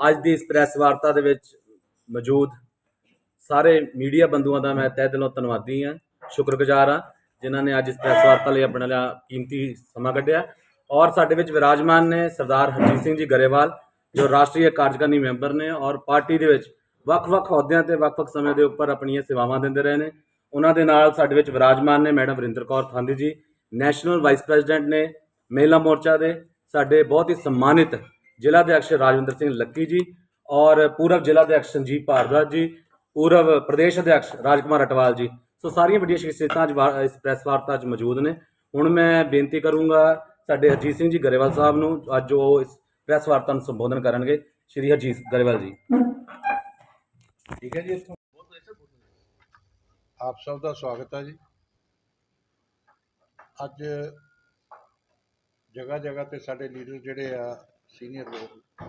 ਅੱਜ ਦੀ ਇਸ ਪ੍ਰੈਸ ਵਾਰਤਾ ਦੇ ਵਿੱਚ ਮੌਜੂਦ ਸਾਰੇ ਮੀਡੀਆ ਬੰਦੂਆਂ ਦਾ ਮੈਂ ਤਹਿ ਦਿਲੋਂ ਧੰਨਵਾਦੀ ਹਾਂ, ਸ਼ੁਕਰਗੁਜ਼ਾਰ ਹਾਂ, ਜਿਨ੍ਹਾਂ ਨੇ ਅੱਜ ਇਸ ਪ੍ਰੈਸ ਵਾਰਤਾ ਲਈ ਆਪਣਾ ਕੀਮਤੀ ਸਮਾਂ ਕੱਢਿਆ। ਔਰ ਸਾਡੇ ਵਿੱਚ ਵਿਰਾਜਮਾਨ ਨੇ ਸਰਦਾਰ ਹਰਜੀਤ ਸਿੰਘ ਜੀ ਗਰੇਵਾਲ, ਜੋ ਰਾਸ਼ਟਰੀ ਕਾਰਜਕਾਰਨੀ ਮੈਂਬਰ ਨੇ ਔਰ ਪਾਰਟੀ ਦੇ ਵਿੱਚ ਵੱਖ-ਵੱਖ ਅਹੁਦਿਆਂ ਤੇ ਵੱਖ-ਵੱਖ ਸਮੇਂ ਦੇ ਉੱਪਰ ਆਪਣੀਆਂ ਸੇਵਾਵਾਂ ਦਿੰਦੇ ਰਹੇ ਨੇ। ਉਹਨਾਂ ਦੇ ਨਾਲ ਸਾਡੇ ਵਿੱਚ ਵਿਰਾਜਮਾਨ ਨੇ ਮੈਡਮ ਵਰਿੰਦਰ ਕੌਰ ਥਾਂਦੀ ਜੀ, ਨੈਸ਼ਨਲ ਵਾਈਸ ਪ੍ਰੈਜ਼ੀਡੈਂਟ ਨੇ, ਮਹਿਲਾ ਮੋਰਚਾ ਦੇ ਸਾਡੇ ਬਹੁਤ ਹੀ ਸਨਮਾਨਿਤ ਜ਼ਿਲ੍ਹਾ ਅਧਿਕਸ਼ ਰਾਜਵਿੰਦਰ ਸਿੰਘ ਲੱਕੀ ਜੀ ਔਰ ਪੂਰਬ ਜ਼ਿਲ੍ਹਾ ਅਧਿਕਸ਼ ਸੰਜੀਵ ਭਾਰਦਵਾਜ ਜੀ ਪੂਰਬ ਪ੍ਰਦੇਸ਼ ਅਧਿਕਸ਼ ਰਾਜਕੁਮਾਰ ਅਟਵਾਲ ਜੀ। ਸੋ ਸਾਰੀਆਂ ਵੱਡੀਆਂ ਸ਼ਖਸੀਅਤਾਂ ਅੱਜ ਇਸ ਪ੍ਰੈਸ ਵਾਰਤਾ 'ਚ ਮੌਜੂਦ ਨੇ। ਹੁਣ ਮੈਂ ਬੇਨਤੀ ਕਰੂੰਗਾ ਸਾਡੇ ਹਰਜੀਤ ਸਿੰਘ ਜੀ ਗਰੇਵਾਲ ਸਾਹਿਬ ਨੂੰ ਅੱਜ ਉਹ ਇਸ ਪ੍ਰੈਸ ਵਾਰਤਾ ਨੂੰ ਸੰਬੋਧਨ ਕਰਨਗੇ। ਸ਼੍ਰੀ ਹਰਜੀਤ ਗਰੇਵਾਲ ਜੀ। ਠੀਕ ਹੈ ਜੀ, ਇੱਥੋਂ ਆਪ ਸਭ ਦਾ ਸਵਾਗਤ ਹੈ ਜੀ। ਅੱਜ ਜਗ੍ਹਾ ਜਗ੍ਹਾ ਤੇ ਸਾਡੇ ਲੀਡਰ ਜਿਹੜੇ ਆ ਸੀਨੀਅਰ ਲੋਕ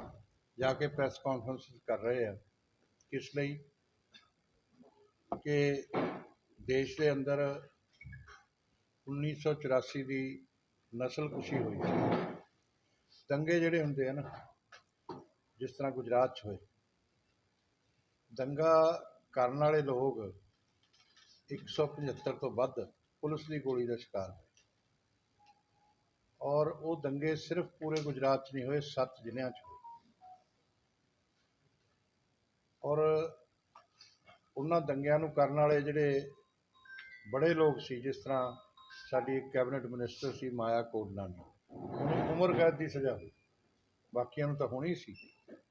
ਜਾ ਕੇ ਪ੍ਰੈਸ ਕਾਨਫਰੰਸ ਕਰ ਰਹੇ ਆ, ਕਿਸ ਲਈ? ਕਿ ਦੇਸ਼ ਦੇ ਅੰਦਰ 1984 ਦੀ ਨਸਲ ਕੁਸ਼ੀ ਹੋਈ ਸੀ। ਦੰਗੇ ਜਿਹੜੇ ਹੁੰਦੇ ਆ ਨਾ, ਜਿਸ ਤਰ੍ਹਾਂ ਗੁਜਰਾਤ 'ਚ ਹੋਏ। ਦੰਗਾ ਕਰਨ ਵਾਲੇ ਲੋਕ 175 ਤੋਂ ਵੱਧ ਪੁਲਿਸ ਦੀ ਗੋਲੀ ਦਾ ਸ਼ਿਕਾਰ ਔਰ ਉਹ ਦੰਗੇ ਸਿਰਫ ਪੂਰੇ ਗੁਜਰਾਤ 'ਚ ਨਹੀਂ ਹੋਏ, ਸੱਤ ਜ਼ਿਲ੍ਹਿਆਂ 'ਚ ਹੋਏ। ਔਰ ਉਹਨਾਂ ਦੰਗਿਆਂ ਨੂੰ ਕਰਨ ਵਾਲੇ ਜਿਹੜੇ ਬੜੇ ਲੋਕ ਸੀ, ਜਿਸ ਤਰ੍ਹਾਂ ਸਾਡੀ ਕੈਬਨਿਟ ਮਿਨਿਸਟਰ ਸੀ, ਮਾਇਆ ਕੋਡਨਾਨੀ। ਉਹਨੂੰ ਉਮਰ ਕੈਦ ਦੀ ਸਜ਼ਾ ਹੋਈ। ਬਾਕੀਆਂ ਨੂੰ ਤਾਂ ਹੋਣੀ ਸੀ।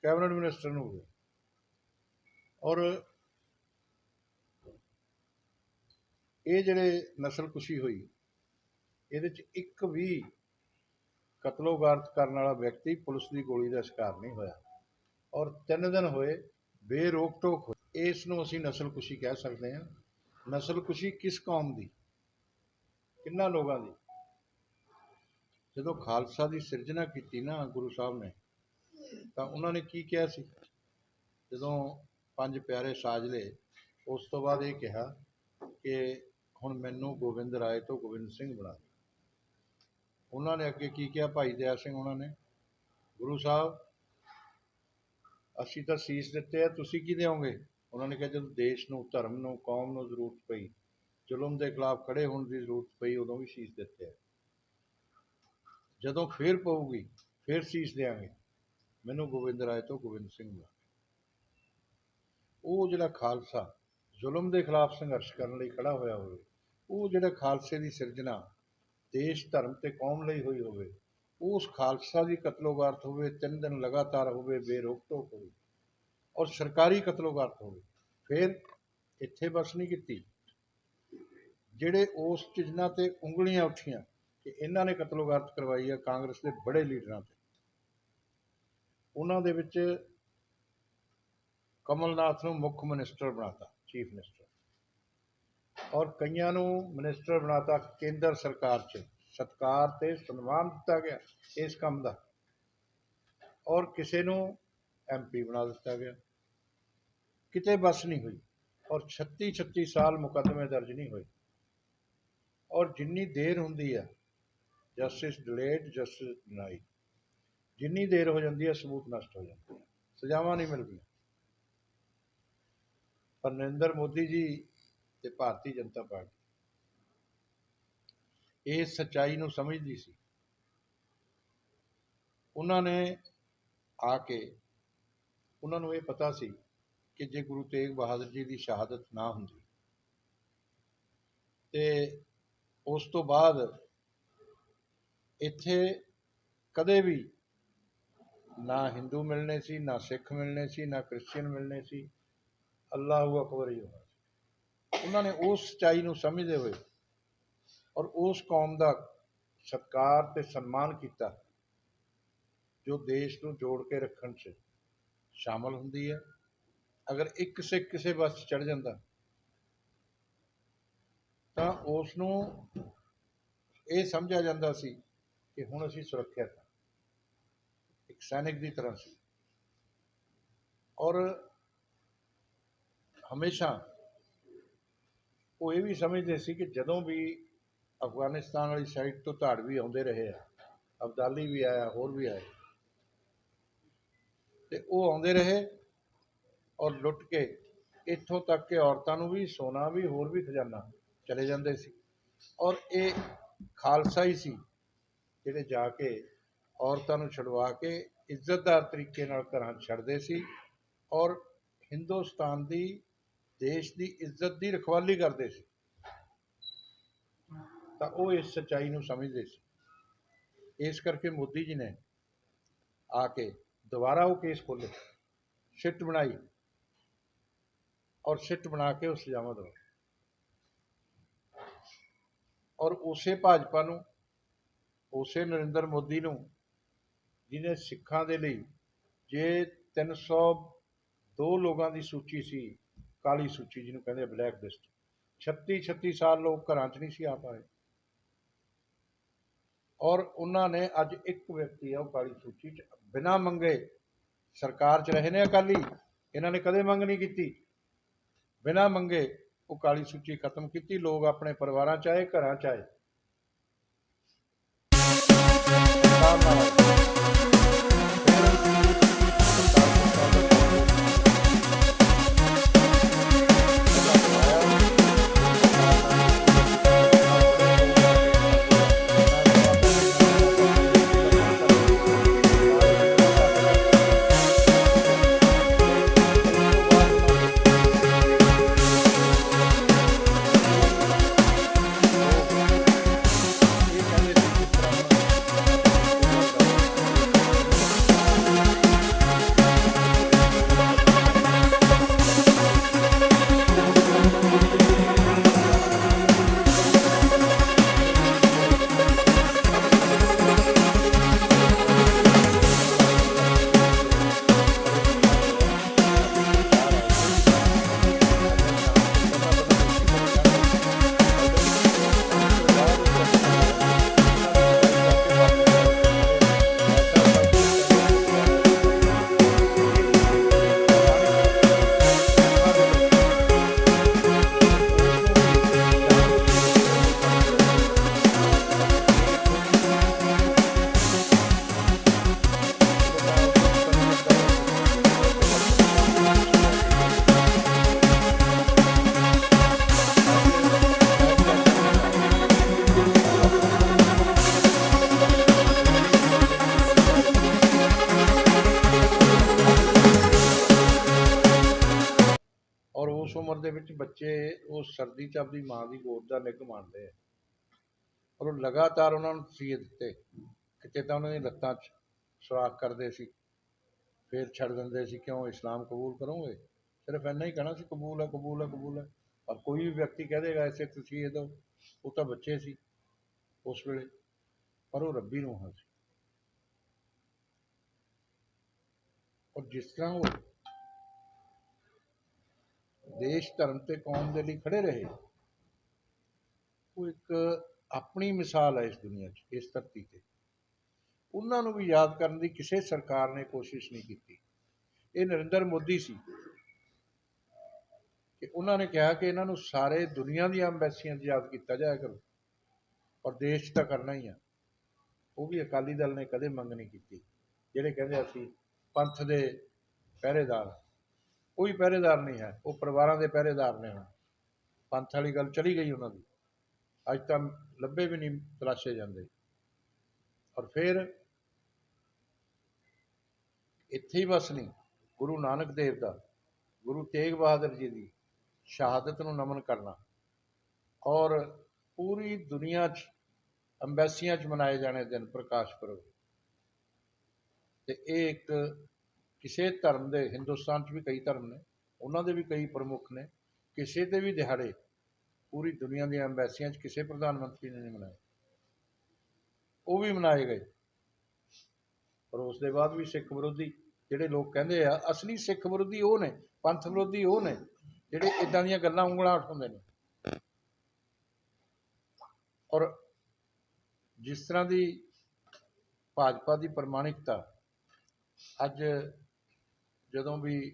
ਕੈਬਨਿਟ ਮਿਨਿਸਟਰ ਨੂੰ ਹੋਈ ਔਰ ਇਹ ਜਿਹੜੇ ਨਸਲਕੁਸ਼ੀ ਹੋਈ, ਇਹਦੇ ਚ ਇੱਕ ਵੀ ਕਤਲੋਗਾਰਤ ਕਰਨ ਵਾਲਾ ਵਿਅਕਤੀ ਪੁਲਿਸ ਦੀ ਗੋਲੀ ਦਾ ਸ਼ਿਕਾਰ ਨਹੀਂ ਹੋਇਆ ਔਰ ਤਿੰਨ ਦਿਨ ਹੋਏ ਬੇਰੋਕ ਟੋਕ ਹੋਏ। ਇਸ ਨੂੰ ਅਸੀਂ ਨਸਲਕੁਸ਼ੀ ਕਹਿ ਸਕਦੇ ਹਾਂ। ਨਸਲਕੁਸ਼ੀ ਕਿਸ ਕੌਮ ਦੀ? ਕਿੰਨਾ ਲੋਕਾਂ ਦੀ? ਜਦੋਂ ਖਾਲਸਾ ਦੀ ਸਿਰਜਣਾ ਕੀਤੀ ਨਾ ਗੁਰੂ ਸਾਹਿਬ ਨੇ, ਤਾਂ ਉਹਨਾਂ ਨੇ ਕੀ ਕਿਹਾ ਸੀ? ਜਦੋਂ ਪੰਜ ਪਿਆਰੇ ਸਾਜਲੇ ਉਸ ਤੋਂ ਬਾਅਦ ਇਹ ਕਿਹਾ ਕਿ ਹੁਣ ਮੈਨੂੰ ਗੋਬਿੰਦ ਰਾਏ ਤੋਂ ਗੋਬਿੰਦ ਸਿੰਘ ਬਣਾ ਦਿਓ। ਉਹਨਾਂ ਨੇ ਅੱਗੇ ਕੀ ਕਿਹਾ? ਭਾਈ ਦਇਆ ਸਿੰਘ ਉਹਨਾਂ ਨੇ, ਗੁਰੂ ਸਾਹਿਬ, ਅਸੀਂ ਤਾਂ ਸੀਸ ਦਿੱਤੇ ਆ, ਤੁਸੀਂ ਕੀ ਦਿਓਗੇ ਉਹਨਾਂ ਨੇ ਕਿਹਾ, ਜਦੋਂ ਦੇਸ਼ ਨੂੰ, ਧਰਮ ਨੂੰ, ਕੌਮ ਨੂੰ ਜ਼ਰੂਰਤ ਪਈ, ਜ਼ੁਲਮ ਦੇ ਖਿਲਾਫ ਖੜੇ ਹੋਣ ਦੀ ਜ਼ਰੂਰਤ ਪਈ, ਉਦੋਂ ਵੀ ਸੀਸ ਦਿੱਤੇ ਆ। ਜਦੋਂ ਫੇਰ ਪਊਗੀ, ਫੇਰ ਸੀਸ ਦੇਾਂਗੇ ਮੈਨੂੰ ਗੋਬਿੰਦ ਰਾਏ ਤੋਂ ਗੋਬਿੰਦ ਸਿੰਘ ਮਿਲਾ ਉਹ ਜਿਹੜਾ ਖਾਲਸਾ, ਜ਼ੁਲਮ ਦੇ ਖਿਲਾਫ ਸੰਘਰਸ਼ ਕਰਨ ਲਈ ਖੜਾ ਹੋਇਆ ਹੋਵੇ, ਉਹ ਜਿਹੜਾ ਖਾਲਸੇ ਦੀ ਸਿਰਜਣਾ ਦੇਸ਼ ਧਰਮ ਤੇ ਕੌਮ ਲਈ ਹੋਈ ਹੋਵੇ, ਉਸ ਖਾਲਸਾ ਦੀ ਕਤਲੋਗਾਰਤ ਹੋਵੇ, ਤਿੰਨ ਦਿਨ ਲਗਾਤਾਰ ਹੋਵੇ ਬੇਰੋਕ ਟੋਕ ਹੋਵੇ ਔਰ ਸਰਕਾਰੀ ਕਤਲੋਗਾਰਤ ਹੋਵੇ, ਫਿਰ ਇੱਥੇ ਬਸ ਨਹੀਂ ਕੀਤੀ। ਜਿਹੜੇ ਉਸ ਚੀਜ਼ਾਂ ਤੇ ਉਂਗਲੀਆਂ ਉੱਠੀਆਂ ਕਿ ਇਹਨਾਂ ਨੇ ਕਤਲੋਗਾਰਤ ਕਰਵਾਈ ਹੈ ਕਾਂਗਰਸ ਦੇ ਬੜੇ ਲੀਡਰਾਂ ਤੇ। ਉਹਨਾਂ ਦੇ ਵਿੱਚ ਕਮਲਨਾਥ ਨੂੰ ਮੁੱਖ ਮਿਨਿਸਟਰ ਬਣਾਤਾ, ਚੀਫ ਮਿਨਿਸਟਰ। ਔਰ ਕਈਆਂ ਨੂੰ ਮਿਨਿਸਟਰ ਬਣਾਤਾ ਕੇਂਦਰ ਸਰਕਾਰ 'ਚ। ਸਤਕਾਰ ਤੇ ਸਨਮਾਨ ਦਿੱਤਾ ਗਿਆ ਇਸ ਕੰਮ ਦਾ। ਔਰ ਕਿਸੇ ਨੂੰ ਐਮਪੀ ਬਣਾ ਦਿੱਤਾ ਗਿਆ। ਕਿਤੇ ਬਸ ਨਹੀਂ ਹੋਈ ਔਰ 36 36 ਸਾਲ ਮੁਕੱਦਮੇ ਦਰਜ ਨਹੀਂ ਹੋਏ। ਔਰ ਜਿੰਨੀ ਦੇਰ ਹੁੰਦੀ ਆ ਜਸਟਿਸ ਡਿਲੇਟ ਜਸਟਿਸ ਡਿਨਾਈਡ ਜਿੰਨੀ ਦੇਰ ਹੋ ਜਾਂਦੀ ਹੈ ਸਬੂਤ ਨਸ਼ਟ ਹੋ ਜਾਂਦੇ ਆ। ਸਜ਼ਾਵਾਂ ਨਹੀਂ ਮਿਲਦੀਆਂ। ਪਰ ਨਰਿੰਦਰ ਮੋਦੀ ਜੀ ਤੇ ਭਾਰਤੀ ਜਨਤਾ ਪਾਰਟੀ। ਇਹ ਸੱਚਾਈ ਨੂੰ ਸਮਝਦੀ ਸੀ। ਉਹਨਾਂ ਨੇ ਆ ਕੇ ਉਹਨਾਂ ਨੂੰ ਇਹ ਪਤਾ ਸੀ ਕਿ ਜੇ ਗੁਰੂ ਤੇਗ ਬਹਾਦਰ ਜੀ ਦੀ ਸ਼ਹਾਦਤ ਨਾ ਹੁੰਦੀ ਤੇ ਉਸ ਤੋਂ ਬਾਅਦ ਇੱਥੇ ਕਦੇ ਵੀ ਨਾ ਹਿੰਦੂ ਮਿਲਣੇ ਸੀ, ਨਾ ਸਿੱਖ ਮਿਲਣੇ ਸੀ, ਨਾ ਕ੍ਰਿਸਚੀਅਨ ਮਿਲਣੇ ਸੀ। ਅੱਲਾਹੁ ਅਕਬਰ ਹੀ ਹੋਣਾ ਉਹਨਾਂ ਨੇ ਉਸ ਸੱਚਾਈ ਨੂੰ ਸਮਝਦੇ ਹੋਏ ਔਰ ਉਸ ਕੌਮ ਦਾ ਸਤਿਕਾਰ ਤੇ ਸਨਮਾਨ ਕੀਤਾ, ਜੋ ਦੇਸ਼ ਨੂੰ ਜੋੜ ਕੇ ਰੱਖਣ 'ਚ ਸ਼ਾਮਲ ਹੁੰਦੀ ਹੈ। ਅਗਰ ਇੱਕ ਸਿੱਖ ਕਿਸੇ ਬੱਸ ਚੜ ਜਾਂਦਾ, ਤਾਂ ਉਸ ਨੂੰ ਇਹ ਸਮਝਿਆ ਜਾਂਦਾ ਸੀ ਕਿ ਹੁਣ ਅਸੀਂ ਸੁਰੱਖਿਅਤ ਹਾਂ। ਇੱਕ ਸੈਨਿਕ ਦੀ ਤਰ੍ਹਾਂ ਸੀ। ਔਰ ਹਮੇਸ਼ਾ ਉਹ ਇਹ ਵੀ ਸਮਝਦੇ ਸੀ ਕਿ ਜਦੋਂ ਵੀ ਅਫਗਾਨਿਸਤਾਨ ਵਾਲੀ ਸਾਈਡ ਤੋਂ ਧਾੜਵੀ ਆਉਂਦੇ ਰਹੇ ਆ, ਅਬਦਾਲੀ ਵੀ ਆਇਆ, ਹੋਰ ਵੀ ਆਏ। ਤੇ ਉਹ ਆਉਂਦੇ ਰਹੇ ਔਰ ਲੁੱਟ ਕੇ ਇੱਥੋਂ ਤੱਕ ਕਿ ਔਰਤਾਂ ਨੂੰ ਵੀ, ਸੋਨਾ ਵੀ, ਹੋਰ ਵੀ ਖਜ਼ਾਨਾ ਚਲੇ ਜਾਂਦੇ ਸੀ। ਔਰ ਇਹ ਖਾਲਸਾ ਹੀ ਸੀ ਜਿਹੜੇ ਜਾ ਕੇ ਔਰਤਾਂ ਨੂੰ ਛੁਡਵਾ ਕੇ ਇੱਜ਼ਤਦਾਰ ਤਰੀਕੇ ਨਾਲ ਘਰਾਂ ਛੱਡਦੇ ਸੀ ਔਰ ਹਿੰਦੁਸਤਾਨ ਦੀ ਦੇਸ਼ ਦੀ ਇੱਜ਼ਤ ਦੀ ਰਖਵਾਲੀ ਕਰਦੇ ਸੀ। ਤਾਂ ਉਹ ਇਸ ਸੱਚਾਈ ਨੂੰ ਸਮਝਦੇ ਸੀ। ਇਸ ਕਰਕੇ ਮੋਦੀ ਜੀ ਨੇ ਆ ਕੇ ਦੁਬਾਰਾ ਉਹ ਕੇਸ ਖੋਲ੍ਹੇ। ਸਿੱਟ ਬਣਾਈ ਔਰ ਸਿੱਟ ਬਣਾ ਕੇ ਉਹ ਸਜ਼ਾਵਾਂ ਦਵਾਈ। ਔਰ ਉਸੇ ਭਾਜਪਾ ਨੂੰ, ਉਸੇ ਨਰਿੰਦਰ ਮੋਦੀ ਨੂੰ, ਜਿਹਨੇ ਸਿੱਖਾਂ ਦੇ ਲਈ ਜੇ 302 ਲੋਕਾਂ ਦੀ ਸੂਚੀ ਸੀ ਕਾਲੀ ਸੂਚੀ ਜਿਹਨੂੰ ਕਹਿੰਦੇ ਬਲੈਕ ਲਿਸਟ 36 36 ਸਾਲ ਲੋਕ ਘਰਾਂ 'ਚ ਨਹੀਂ ਸੀ ਆ ਪਾਏ। ਔਰ ਉਹਨਾਂ ਨੇ ਅੱਜ ਇੱਕ ਵਿਅਕਤੀ ਆ, ਉਹ ਕਾਲੀ ਸੂਚੀ 'ਚ ਬਿਨਾਂ ਮੰਗੇ ਸਰਕਾਰ 'ਚ ਰਹੇ ਨੇ ਅਕਾਲੀ। ਇਹਨਾਂ ਨੇ ਕਦੇ ਮੰਗ ਨਹੀਂ ਕੀਤੀ। ਬਿਨਾਂ ਮੰਗੇ ਉਹ ਕਾਲੀ ਸੂਚੀ ਖਤਮ ਕੀਤੀ। ਲੋਕ ਆਪਣੇ ਪਰਿਵਾਰਾਂ 'ਚ ਆਏ, ਘਰਾਂ 'ਚ ਆਏ। ਦੀ ਗੋਦ ਦਾ ਨਿੱਘ ਆ। ਔਰ ਉਹ ਲਗਾਤਾਰ ਉਹਨਾਂ ਨੂੰ ਤਸੀਹੇ ਦਿੱਤੇ। ਕਿਤੇ ਤਾਂ ਉਹਨਾਂ ਦੀਆਂ ਲੱਤਾਂ 'ਚ ਸੁਰਾਖ ਕਰਦੇ ਸੀ। ਫਿਰ ਛੱਡ ਦਿੰਦੇ ਸੀ, ਕਿਉਂ ਇਸਲਾਮ ਕਬੂਲ ਕਰੋਗੇ? ਸਿਰਫ ਇੰਨਾ ਹੀ ਕਹਿਣਾ ਸੀ, ਕਬੂਲ ਹੈ ਕਬੂਲ ਹੈ ਕਬੂਲ ਹੈ। ਪਰ ਕੋਈ ਵੀ ਵਿਅਕਤੀ ਕਹਿ ਦੇਗਾ ਐਸੇ ਤਸੀਹੇ ਦਿਓ। ਉਹ ਤਾਂ ਬੱਚੇ ਸੀ ਉਸ ਵੇਲੇ, ਪਰ ਉਹ ਰੱਬੀ ਰੂਹਾਂ ਸੀ। ਔਰ ਜਿਸ ਤਰ੍ਹਾਂ ਉਹ ਦੇਸ਼ ਧਰਮ ਤੇ ਕੌਮ ਦੇ ਲਈ ਖੜੇ ਰਹੇ ਉਹ ਇੱਕ ਆਪਣੀ ਮਿਸਾਲ ਹੈ ਇਸ ਦੁਨੀਆ 'ਚ, ਇਸ ਧਰਤੀ ਤੇ। ਉਹਨਾਂ ਨੂੰ ਵੀ ਯਾਦ ਕਰਨ ਦੀ ਕਿਸੇ ਸਰਕਾਰ ਨੇ ਕੋਸ਼ਿਸ਼ ਨਹੀਂ ਕੀਤੀ। ਇਹ ਨਰਿੰਦਰ ਮੋਦੀ ਸੀ। ਕਿ ਉਹਨਾਂ ਨੇ ਕਿਹਾ ਕਿ ਇਹਨਾਂ ਨੂੰ ਸਾਰੇ ਦੁਨੀਆ ਦੀਆਂ ਅੰਬੈਸੀਆਂ 'ਚ ਯਾਦ ਕੀਤਾ ਜਾਇਆ ਕਰੋ। ਔਰ ਦੇਸ਼ ਤਾਂ ਕਰਨਾ ਹੀ ਆ। ਉਹ ਵੀ ਅਕਾਲੀ ਦਲ ਨੇ ਕਦੇ ਮੰਗ ਨਹੀਂ ਕੀਤੀ। ਜਿਹੜੇ ਕਹਿੰਦੇ ਅਸੀਂ ਪੰਥ ਦੇ ਪਹਿਰੇਦਾਰ ਕੋਈ ਪਹਿਰੇਦਾਰ ਨਹੀਂ ਹੈ। ਉਹ ਪਰਿਵਾਰਾਂ ਦੇ ਪਹਿਰੇਦਾਰ ਨੇ ਹੁਣ। ਪੰਥ ਵਾਲੀ ਗੱਲ ਚਲੀ ਗਈ ਉਹਨਾਂ ਦੀ। ਅੱਜ ਤਾਂ ਲੱਭੇ ਵੀ ਨਹੀਂ, ਤਲਾਸ਼ੇ ਜਾਂਦੇ। ਔਰ ਫਿਰ ਇੱਥੇ ਹੀ ਬਸ ਨਹੀਂ, ਗੁਰੂ ਨਾਨਕ ਦੇਵ ਦਾ, ਗੁਰੂ ਤੇਗ ਬਹਾਦਰ ਜੀ ਦੀ ਸ਼ਹਾਦਤ ਨੂੰ ਨਮਨ ਕਰਨਾ। ਔਰ ਪੂਰੀ ਦੁਨੀਆ 'ਚ ਅੰਬੈਸੀਆਂ 'ਚ ਮਨਾਏ ਜਾਣੇ ਦਿਨ ਪ੍ਰਕਾਸ਼ ਪੁਰਬ। ਤੇ ਇਹ ਇੱਕ ਕਿਸੇ ਧਰਮ ਦੇ, ਹਿੰਦੁਸਤਾਨ 'ਚ ਵੀ ਕਈ ਧਰਮ ਨੇ, ਉਹਨਾਂ ਦੇ ਵੀ ਕਈ ਪ੍ਰਮੁੱਖ ਨੇ, ਕਿਸੇ ਦੇ ਵੀ ਦਿਹਾੜੇ ਪੂਰੀ ਦੁਨੀਆ ਦੀਆਂ ਅੰਬੈਸੀਆਂ 'ਚ ਕਿਸੇ ਪ੍ਰਧਾਨ ਮੰਤਰੀ ਨੇ ਨਹੀਂ ਮਨਾਏ। ਉਹ ਵੀ ਮਨਾਏ ਗਏ। ਪਰ ਉਸ ਦੇ ਬਾਅਦ ਵੀ ਸਿੱਖ ਵਿਰੋਧੀ ਜਿਹੜੇ ਲੋਕ ਕਹਿੰਦੇ ਆ, ਅਸਲੀ ਸਿੱਖ ਵਿਰੋਧੀ ਉਹ ਨੇ, ਪੰਥ ਵਿਰੋਧੀ ਉਹ ਨੇ, ਜਿਹੜੇ ਇਦਾਂ ਦੀਆਂ ਗੱਲਾਂ ਉਂਗਲਾਂ ਉਠਾਉਂਦੇ ਨੇ। ਔਰ ਜਿਸ ਤਰ੍ਹਾਂ ਦੀ ਭਾਜਪਾ ਦੀ ਪ੍ਰਮਾਣਿਕਤਾ ਅੱਜ ਜਦੋਂ ਵੀ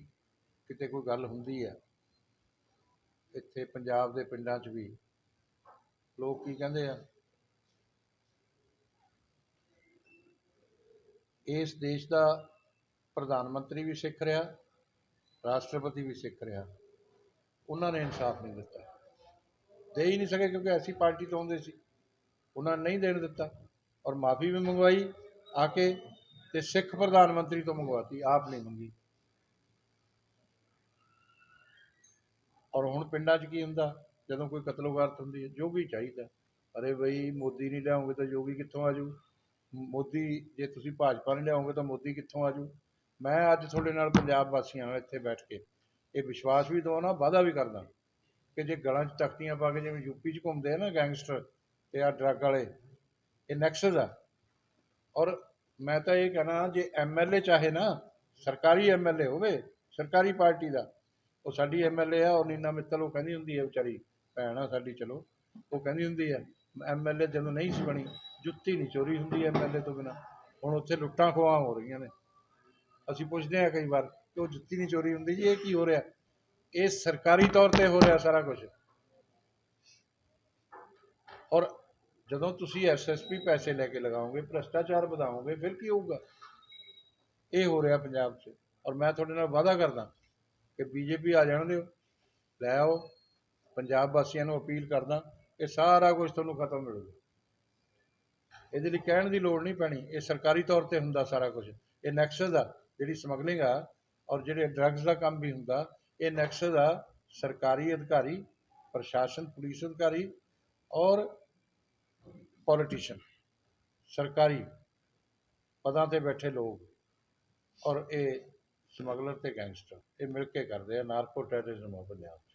ਕਿਤੇ ਕੋਈ ਗੱਲ ਹੁੰਦੀ ਹੈ ਇੱਥੇ ਪੰਜਾਬ ਦੇ ਪਿੰਡਾਂ 'ਚ ਵੀ ਲੋਕ ਕੀ ਕਹਿੰਦੇ ਆ? ਇਸ ਦੇਸ਼ ਦਾ ਪ੍ਰਧਾਨ ਮੰਤਰੀ ਵੀ ਸਿੱਖ ਰਿਹਾ, ਰਾਸ਼ਟਰਪਤੀ ਵੀ ਸਿੱਖ ਰਿਹਾ। ਉਹਨਾਂ ਨੇ ਇਨਸਾਫ ਨਹੀਂ ਦਿੱਤਾ। ਦੇ ਹੀ ਨਹੀਂ ਸਕੇ ਕਿਉਂਕਿ ਐਸੀ ਪਾਰਟੀ ਤੋਂ ਹੁੰਦੇ ਸੀ। ਉਹਨਾਂ ਨੇ ਨਹੀਂ ਦੇਣ ਦਿੱਤਾ ਔਰ ਮਾਫੀ ਵੀ ਮੰਗਵਾਈ ਆ ਕੇ ਤੇ ਸਿੱਖ ਪ੍ਰਧਾਨ ਮੰਤਰੀ ਤੋਂ ਮੰਗਵਾਤੀ, ਆਪ ਨਹੀਂ ਮੰਗੀ। ਔਰ ਹੁਣ ਪਿੰਡਾਂ 'ਚ ਕੀ ਹੁੰਦਾ? ਜਦੋਂ ਕੋਈ ਕਤਲੋਗਾਰਤ ਹੁੰਦੀ ਹੈ ਜੋ ਚਾਹੀਦਾ। ਅਰੇ ਬਈ, ਮੋਦੀ ਨਹੀਂ ਲਿਆਉਂਗੇ ਤਾਂ ਯੋਗੀ ਕਿੱਥੋਂ ਆਜੂ ਮੋਦੀ, ਜੇ ਤੁਸੀਂ ਭਾਜਪਾ ਨਹੀਂ ਲਿਆਉਂਗੇ ਤਾਂ ਮੋਦੀ ਕਿੱਥੋਂ ਆਜੂ ਮੈਂ ਅੱਜ ਤੁਹਾਡੇ ਨਾਲ ਪੰਜਾਬ ਵਾਸੀਆਂ ਨਾਲ ਇੱਥੇ ਬੈਠ ਕੇ ਇਹ ਵਿਸ਼ਵਾਸ ਵੀ ਦਵਾਉਣਾ, ਵਾਅਦਾ ਵੀ ਕਰਦਾ ਕਿ ਜੇ ਗਲਾਂ 'ਚ ਤਖਤੀਆਂ ਪਾ ਕੇ ਜਿਵੇਂ ਯੂਪੀ 'ਚ ਘੁੰਮਦੇ ਆ ਨਾ ਗੈਂਗਸਟਰ ਤੇ ਆ ਡਰੱਗ ਵਾਲੇ, ਇਹ ਨੈਕਸਸ ਆ। ਔਰ ਮੈਂ ਤਾਂ ਇਹ ਕਹਿਣਾ, ਜੇ ਐਮਐਲਏ ਚਾਹੇ ਨਾ, ਸਰਕਾਰੀ ਐਮਐਲਏ ਹੋਵੇ, ਸਰਕਾਰੀ ਪਾਰਟੀ ਦਾ ਉਹ ਸਾਡੀ ਐਮਐਲਏ ਆ ਔਰ ਨੀਨਾ ਮਿੱਤਲ ਉਹ ਕਹਿੰਦੀ ਹੁੰਦੀ ਹੈ ਵਿਚਾਰੀ, ਭੈਣ ਆ ਸਾਡੀ, ਚਲੋ। ਉਹ ਕਹਿੰਦੀ ਹੁੰਦੀ ਹੈ ਐਮਐਲਏ ਜਦੋਂ ਨਹੀਂ ਸੀ ਬਣੀ, ਜੁੱਤੀ ਨਹੀਂ ਚੋਰੀ ਹੁੰਦੀ ਐਮਐਲਏ ਤੋਂ ਬਿਨਾ। ਹੁਣ ਉੱਥੇ ਲੁੱਟਾਂ ਖੋਹਾਂ ਹੋ ਰਹੀਆਂ ਨੇ। ਅਸੀਂ ਪੁੱਛਦੇ ਹਾਂ ਕਈ ਵਾਰ ਕਿ ਉਹ ਜੁੱਤੀ ਨਹੀਂ ਚੋਰੀ ਹੁੰਦੀ ਜੀ, ਇਹ ਕੀ ਹੋ ਰਿਹਾ? ਇਹ ਸਰਕਾਰੀ ਤੌਰ ਤੇ ਹੋ ਰਿਹਾ ਸਾਰਾ ਕੁਝ ਔਰ ਜਦੋਂ ਤੁਸੀਂ ਐਸਐਸਪੀ ਪੈਸੇ ਲੈ ਕੇ ਲਗਾਓਗੇ, ਭ੍ਰਸ਼ਟਾਚਾਰ ਵਧਾਓਗੇ, ਫਿਰ ਕੀ ਹੋਊਗਾ? ਇਹ ਹੋ ਰਿਹਾ ਪੰਜਾਬ 'ਚ। ਔਰ ਮੈਂ ਤੁਹਾਡੇ ਨਾਲ ਵਾਅਦਾ ਕਰਦਾ ਕਿ ਬੀਜੇਪੀ ਆ ਜਾਣ ਦਿਓ ਲੈ ਆਓ, ਪੰਜਾਬ ਵਾਸੀਆਂ ਨੂੰ ਅਪੀਲ ਕਰਦਾ, ਇਹ ਸਾਰਾ ਕੁਝ ਤੁਹਾਨੂੰ ਖਤਮ ਮਿਲੂਗਾ। ਇਹਦੇ ਲਈ ਕਹਿਣ ਦੀ ਲੋੜ ਨਹੀਂ ਪੈਣੀ। ਇਹ ਸਰਕਾਰੀ ਤੌਰ ਤੇ ਹੁੰਦਾ ਸਾਰਾ ਕੁਝ ਇਹ ਨੈਕਸਸ ਆ, ਜਿਹੜੀ ਸਮਗਲਿੰਗ ਆ, ਔਰ ਜਿਹੜੇ ਡਰੱਗਸ ਦਾ ਕੰਮ ਵੀ ਹੁੰਦਾ, ਇਹ ਨੈਕਸਸ ਆ, ਸਰਕਾਰੀ ਅਧਿਕਾਰੀ, ਪ੍ਰਸ਼ਾਸਨ, ਪੁਲਿਸ ਅਧਿਕਾਰੀ, ਔਰ ਪੋਲੀਟੀਸ਼ੀਅਨ। ਸਰਕਾਰੀ ਪਦਾਂ ਤੇ ਬੈਠੇ ਲੋਕ। ਔਰ ਇਹ ਸਮਗਲਰ ਤੇ ਗੈਂਗਸਟਰ, ਇਹ ਮਿਲ ਕੇ ਕਰਦੇ ਆ ਨਾਰਕੋ ਟੈਰਰਿਜ਼ਮ ਆ ਪੰਜਾਬ 'ਚ।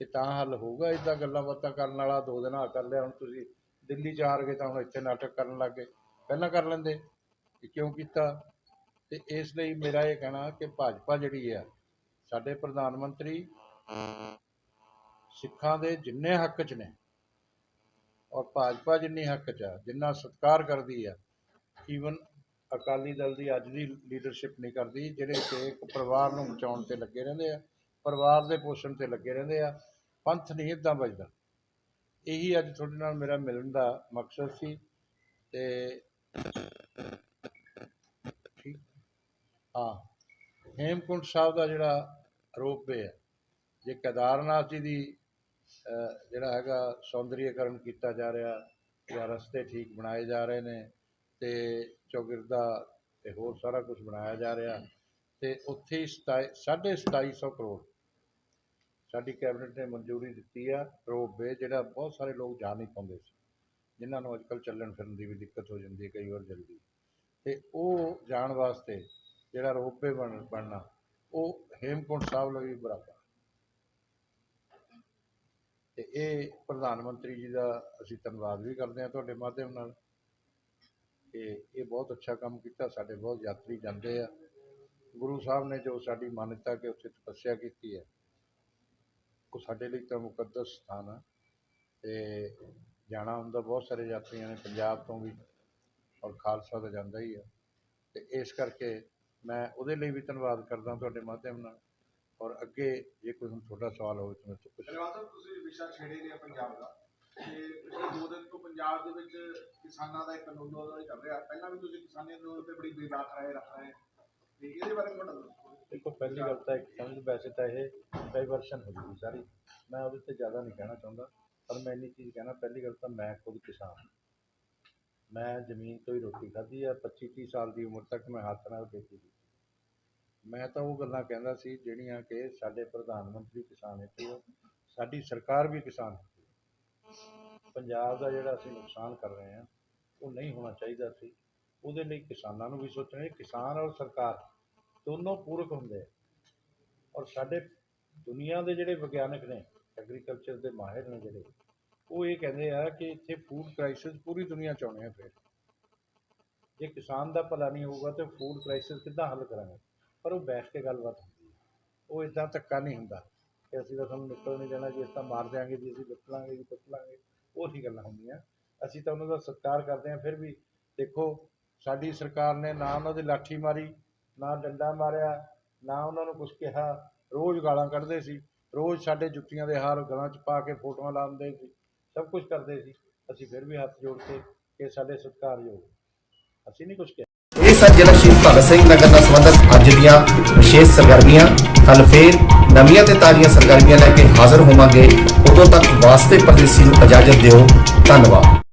ਇਹ ਤਾਂ ਹੱਲ ਹੋਊਗਾ ਇਦਾਂ ਗੱਲਾਂ ਬਾਤਾਂ ਕਰਨ ਵਾਲਾ ਦੋ ਦਿਨ ਆ ਕਰ ਲਿਆ, ਹੁਣ ਤੁਸੀਂ ਦਿੱਲੀ 'ਚ ਹਾਰ ਗਏ ਤਾਂ ਹੁਣ ਇੱਥੇ ਨਾਟਕ ਕਰਨ ਲੱਗ ਗਏ। ਪਹਿਲਾਂ ਕਰ ਲੈਂਦੇ ਕਿ ਕਿਉਂ ਕੀਤਾ? ਤੇ ਇਸ ਲਈ ਮੇਰਾ ਇਹ ਕਹਿਣਾ ਕਿ ਭਾਜਪਾ ਜਿਹੜੀ ਆ, ਸਾਡੇ ਪ੍ਰਧਾਨ ਮੰਤਰੀ ਸਿੱਖਾਂ ਦੇ ਜਿੰਨੇ ਹੱਕ 'ਚ ਨੇ, ਔਰ ਭਾਜਪਾ ਜਿੰਨੀ ਹੱਕ 'ਚ ਆ, ਜਿੰਨਾ ਸਤਿਕਾਰ ਕਰਦੀ ਆ ਈਵਨ ਅਕਾਲੀ ਦਲ ਦੀ ਅੱਜ ਦੀ ਲੀਡਰਸ਼ਿਪ ਨਹੀਂ ਕਰਦੀ, ਜਿਹੜੇ ਕਿ ਇੱਕ ਪਰਿਵਾਰ ਨੂੰ ਬਚਾਉਣ ਤੇ ਲੱਗੇ ਰਹਿੰਦੇ ਆ, ਪਰਿਵਾਰ ਦੇ ਪੋਸ਼ਣ ਤੇ ਲੱਗੇ ਰਹਿੰਦੇ ਆ, ਪੰਥ ਨਹੀਂ ਇਦਾਂ ਵੱਜਦਾ। ਇਹੀ ਅੱਜ ਤੁਹਾਡੇ ਨਾਲ ਮੇਰਾ ਮਿਲਣ ਦਾ ਮਕਸਦ ਸੀ ਤੇ ਠੀਕ। ਹਾਂ, ਹੇਮਕੁੰਟ ਸਾਹਿਬ ਦਾ ਜਿਹੜਾ ਰੋਪਵੇ ਹੈ, ਜੇ ਕੇਦਾਰਨਾਥ ਜੀ ਦੀ ਜਿਹੜਾ ਹੈਗਾ ਸੌਂਦਰੀਕਰਨ ਕੀਤਾ ਜਾ ਰਿਹਾ ਜਾਂ ਰਸਤੇ ਠੀਕ ਬਣਾਏ ਜਾ ਰਹੇ ਨੇ ਤੇ ਚੌਗਿਰਦਾ ਅਤੇ ਹੋਰ ਸਾਰਾ ਕੁਝ ਬਣਾਇਆ ਜਾ ਰਿਹਾ ਅਤੇ ਉੱਥੇ ਹੀ ਸਤਾਈ- ਸਾਢੇ ਸਤਾਈ ਸੌ ਕਰੋੜ ਸਾਡੀ ਕੈਬਨਿਟ ਨੇ ਮਨਜ਼ੂਰੀ ਦਿੱਤੀ ਆ ਰੋਪਵੇ ਜਿਹੜਾ ਬਹੁਤ ਸਾਰੇ ਲੋਕ ਜਾ ਨਹੀਂ ਪਾਉਂਦੇ ਸੀ, ਜਿਨ੍ਹਾਂ ਨੂੰ ਅੱਜ ਕੱਲ੍ਹ ਚੱਲਣ ਫਿਰਨ ਦੀ ਵੀ ਦਿੱਕਤ ਹੋ ਜਾਂਦੀ ਹੈ ਕਈ ਵਾਰ ਜਲਦੀ। ਅਤੇ ਉਹ ਜਾਣ ਵਾਸਤੇ ਜਿਹੜਾ ਰੋਪਵੇ ਬਣ, ਬਣਨਾ, ਉਹ ਹੇਮਕੁੰਟ ਸਾਹਿਬ ਲਈ ਵੀ ਬਰਾਬਰ ਅਤੇ ਇਹ ਪ੍ਰਧਾਨ ਮੰਤਰੀ ਜੀ ਦਾ ਅਸੀਂ ਧੰਨਵਾਦ ਵੀ ਕਰਦੇ ਹਾਂ ਤੁਹਾਡੇ ਮਾਧਿਅਮ ਨਾਲ। ਕਿ ਇਹ ਬਹੁਤ ਅੱਛਾ ਕੰਮ ਕੀਤਾ, ਸਾਡੇ ਬਹੁਤ ਯਾਤਰੀ ਜਾਂਦੇ ਆ। ਗੁਰੂ ਸਾਹਿਬ ਨੇ ਜੋ ਸਾਡੀ ਮਾਨਤਾ ਕਿ ਉੱਥੇ ਤਪੱਸਿਆ ਕੀਤੀ ਹੈ, ਉਹ ਸਾਡੇ ਲਈ ਤਾਂ ਮੁਕੱਦਸ ਸਥਾਨ ਆ। ਤੇ ਜਾਣਾ ਹੁੰਦਾ, ਬਹੁਤ ਸਾਰੇ ਯਾਤਰੀਆਂ ਨੇ ਪੰਜਾਬ ਤੋਂ ਵੀ, ਔਰ ਖਾਲਸਾ ਤਾਂ ਜਾਂਦਾ ਹੀ ਆ। ਤੇ ਇਸ ਕਰਕੇ ਮੈਂ ਉਹਦੇ ਲਈ ਵੀ ਧੰਨਵਾਦ ਕਰਦਾ ਤੁਹਾਡੇ ਮਾਧਿਅਮ ਨਾਲ। ਔਰ ਅੱਗੇ ਜੇ ਕੋਈ ਹੁਣ ਤੁਹਾਡਾ ਸਵਾਲ ਹੋਵੇ ਤਾਂ ਮੈਂ ਤੋਂ ਪੁੱਛ ਧੰਨਵਾਦ, ਤੁਸੀਂ ਵਿਸ਼ਾ ਛੇੜੇ ਨੇ ਪੰਜਾਬ ਦਾ। ਤੇ ਪਿਛਲੇ ਦੋ ਦਿਨ ਤੋਂ ਪੰਜਾਬ ਦੇ ਵਿੱਚ ਕਿਸਾਨਾਂ ਦਾ ਇੱਕ ਅੰਦੋਲਨ ਚੱਲ ਰਿਹਾ। ਪਹਿਲਾਂ ਵੀ ਤੁਸੀਂ ਕਿਸਾਨੀ ਅੰਦੋਲਨ ਤੇ ਬੜੀ ਬੇਦਾਖ ਰਾਏ ਰੱਖ ਰਹੇ ਤੇ ਇਹਦੇ ਬਾਰੇ ਤੁਹਾਡਾ ਦੇਖੋ, ਪਹਿਲੀ ਗੱਲ ਤਾਂ ਇੱਕ ਸਮਝ, ਵੈਸੇ ਤਾਂ ਇਹ ਡਾਈਵਰਸ਼ਨ ਹੋ ਗਈ ਸਾਰੀ। ਮੈਂ ਉਹਦੇ ਤੇ ਜ਼ਿਆਦਾ ਨਹੀਂ ਕਹਿਣਾ ਚਾਹੁੰਦਾ, ਪਰ ਮੈਂ ਇੰਨੀ ਚੀਜ਼ ਕਹਿਣਾ, ਪਹਿਲੀ ਗੱਲ ਤਾਂ ਮੈਂ ਖੁਦ ਕਿਸਾਨ ਮੈਂ ਜ਼ਮੀਨ ਤੋਂ ਹੀ ਰੋਟੀ ਖਾਧੀ ਆ 25 30 ਸਾਲ ਦੀ ਉਮਰ ਤੱਕ ਮੈਂ ਹੱਥ ਨਾਲ ਖੇਤੀ ਕੀਤੀ। ਮੈਂ ਤਾਂ ਉਹ ਗੱਲਾਂ ਕਹਿੰਦਾ ਸੀ ਜਿਹੜੀਆਂ ਕਿ ਸਾਡੇ ਪ੍ਰਧਾਨ ਮੰਤਰੀ ਕਿਸਾਨ ਹੈਗੇ ਸਾਡੀ ਸਰਕਾਰ ਵੀ ਕਿਸਾਨ ਹੈਗੀ ਪੰਜਾਬ ਦਾ ਜਿਹੜਾ ਅਸੀਂ ਨੁਕਸਾਨ ਕਰ ਰਹੇ ਹਾਂ, ਉਹ ਨਹੀਂ ਹੋਣਾ ਚਾਹੀਦਾ ਸੀ। ਉਹਦੇ ਲਈ ਕਿਸਾਨਾਂ ਨੂੰ ਵੀ ਸੋਚਣਾ ਕਿਸਾਨ ਔਰ ਸਰਕਾਰ ਦੋਨੋਂ ਪੂਰਕ ਹੁੰਦੇ ਆ। ਔਰ ਸਾਡੇ ਦੁਨੀਆ ਦੇ ਜਿਹੜੇ ਵਿਗਿਆਨਕ ਨੇ ਐਗਰੀਕਲਚਰ ਦੇ ਮਾਹਿਰ ਨੇ ਜਿਹੜੇ, ਉਹ ਇਹ ਕਹਿੰਦੇ ਆ ਕਿ ਇੱਥੇ ਫੂਡ ਕ੍ਰਾਈਸਿਸ ਪੂਰੀ ਦੁਨੀਆ ਚ ਆਉਣੇ ਆ ਫਿਰ। ਜੇ ਕਿਸਾਨ ਦਾ ਭਲਾ ਨਹੀਂ ਹੋਊਗਾ ਤੇ ਫੂਡ ਕ੍ਰਾਈਸਿਸ ਕਿੱਦਾਂ ਹੱਲ ਕਰਾਂਗੇ? ਪਰ ਉਹ ਬੈਠ ਕੇ ਗੱਲਬਾਤ ਹੁੰਦੀ ਹੈ ਉਹ ਇਦਾਂ ਧੱਕਾ ਨਹੀਂ ਹੁੰਦਾ ਕਿ ਅਸੀਂ ਤਾਂ ਤੁਹਾਨੂੰ ਨਿਕਲ ਨਹੀਂ ਦੇਣਾ, ਜੀ ਇਸ ਤਾਂ ਮਾਰ ਦਿਆਂਗੇ, ਜੀ ਅਸੀਂ ਲੁੱਟ ਲਾਂਗੇ, ਜੀ ਪੁੱਟ ਲਾਂਗੇ। ਉਹੀ ਗੱਲਾਂ ਹੁੰਦੀਆਂ। ਅਸੀਂ ਤਾਂ ਉਹਨਾਂ ਦਾ ਸਤਿਕਾਰ ਕਰਦੇ ਹਾਂ, ਫਿਰ ਵੀ ਦੇਖੋ, ਸਾਡੀ ਸਰਕਾਰ ਨੇ ਨਾ ਉਹਨਾਂ ਦੀ ਲਾਠੀ ਮਾਰੀ, ਨਾ ਡੰਡਾ ਮਾਰਿਆ, ਨਾ ਉਹਨਾਂ ਨੂੰ ਕੁਝ ਕਿਹਾ। ਰੋਜ਼ ਗਾਲਾਂ ਕੱਢਦੇ ਸੀ, ਰੋਜ਼ ਸਾਡੇ ਜੁੱਤੀਆਂ ਦੇ ਹਾਰ ਗਲਾਂ 'ਚ ਪਾ ਕੇ ਫੋਟੋਆਂ ਲਾਉਂਦੇ ਸੀ, ਸਭ ਕੁਝ ਕਰਦੇ ਸੀ। ਅਸੀਂ ਫਿਰ ਵੀ ਹੱਥ ਜੋੜ ਕੇ ਕਿ ਸਾਡੇ ਸਤਿਕਾਰਯੋਗ ਅਸੀਂ ਨਹੀਂ ਕੁਝ ਕਿਹਾ। ਇਹ ਸਨ ਜ਼ਿਲ੍ਹਾ ਸ਼ਹੀਦ ਭਗਤ ਸਿੰਘ ਨਗਰ ਨਾਲ ਸੰਬੰਧਿਤ ਅੱਜ ਦੀਆਂ ਵਿਸ਼ੇਸ਼ ਸਰਗਰਮੀਆਂ ਕੱਲ ਫੇਰ ਨਵੀਆਂ ਤੇ ਤਾਜ਼ੀਆਂ ਸਰਗਰਮੀਆਂ ਲੈ ਕੇ ਹਾਜ਼ਰ ਹੋਵਾਂਗੇ। ਉਦੋਂ ਤੱਕ ਵਾਸਤੇ ਪਰਦੇਸੀ ਨੂੰ ਇਜਾਜ਼ਤ ਦਿਓ। ਧੰਨਵਾਦ।